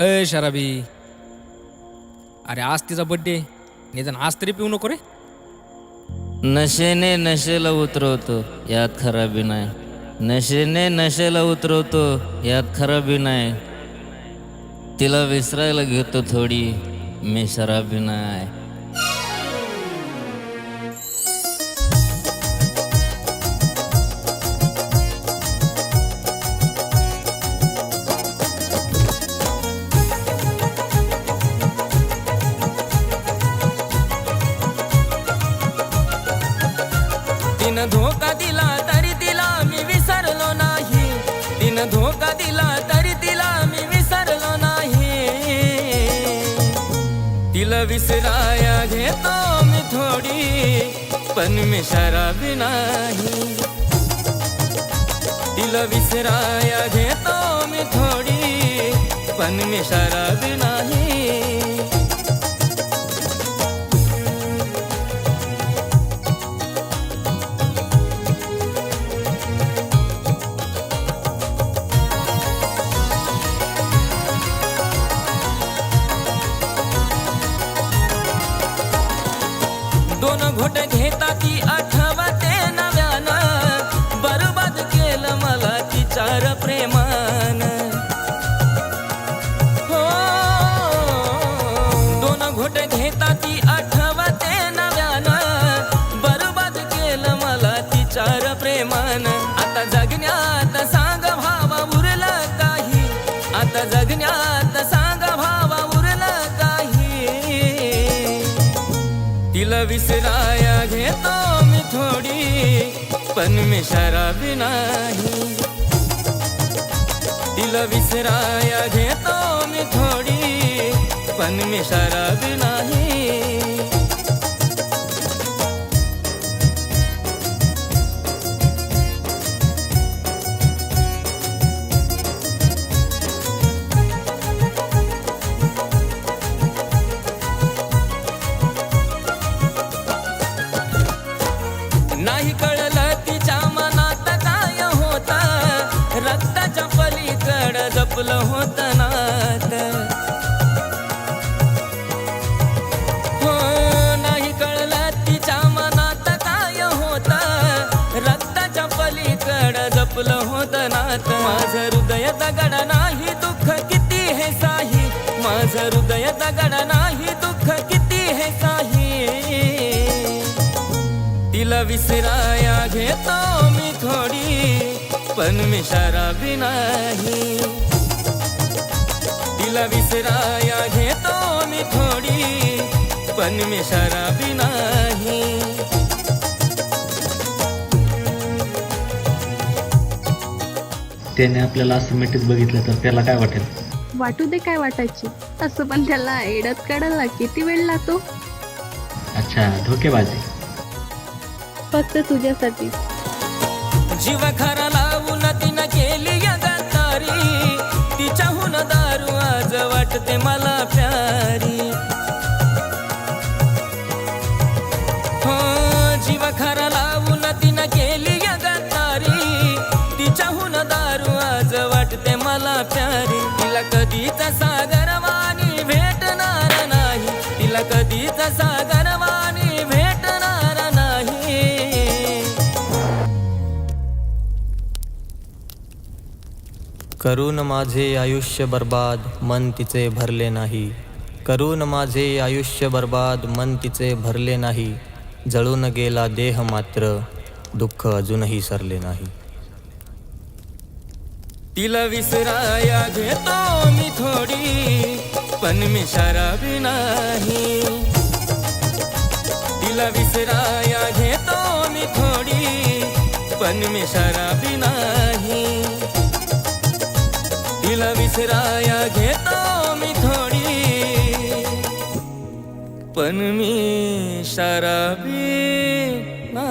अय शराबी. अरे आज तिचा बड्डे निदान आज तरी पिऊ नको रे. नशेने नशेला उतरवतो यात खराबी नाही. नशेने नशेला उतरवतो यात खराबी नाही. तिला विसरायला घेतो थोडी मी शराबी नाही. तिनं धोका दिला, तरी तिला मी विसरलो नाही. तिनं धोका दिला, तरी तिला मी विसरलो नाही. तिला विसराया घेतो मी थोडी, पण मी शराबी नाही. तिला विसराया घेतो मी थोडी, पण मी शराबी नाही. दोन घोट घेता ती आठवते नव्यानं. बरबाद केलं मला तिचार प्रेमान. हो दोन घोट घेता ती आठवते नव्यानं. बरबाद केलं मला तिचार प्रेमान. आता जगण्या तिला विसराया घेतो मी थोडी पण मी शराबी नाही. तिला विसराया घेतो मी थोडी पण मी शराबी नाही. रक्ताच्या पलीकड जपलं होत नात. हो नाही कळलं तिच्या मनात काय होत. रक्ताच्या पलीकड जपलं होत नात. माझं हृदय दगड नाही दुःख किती हे साही. माझं हृदय दगड नाही दुःख किती हे साही. तिला विसराया घेतो. पण मी शराबी नाही। तिला विसराया घेतो मी थोडी पण मी शराबी नाही। त्याने आपल्याला असं मिठीत बघितलं तर त्याला काय वाटेल? वाटू दे काय वाटायची. असं पण त्याला एडत काढायला किती वेळ लागतो अच्छा धोकेबाजी. फक्त तुझ्यासाठी जीव खरा गद्दारी तिच्याहून दारू आज वाटते मला प्यारी. हो जीव खरा लावून तिनं केली या तिच्याहून दारू आज वाटते मला प्यारी. तिला कधीच सागरवाणी भेटणार नाही. तिला कधीच सागर करून माझे आयुष्य बर्बाद मन तिचे भरले नाही. करून माझे आयुष्य बर्बाद मन तिचे भरले नाही. जळून गेला देह मात्र दुःख अजूनही सरले नाही. तिला विसराया घेतो मी थोडी पण मी शराबी नाही. तिला विसराया घेतो मी थोडी पण मी शराबी नाही. तुला विसराया घेतो मी थोडी. पण मी शराबी मा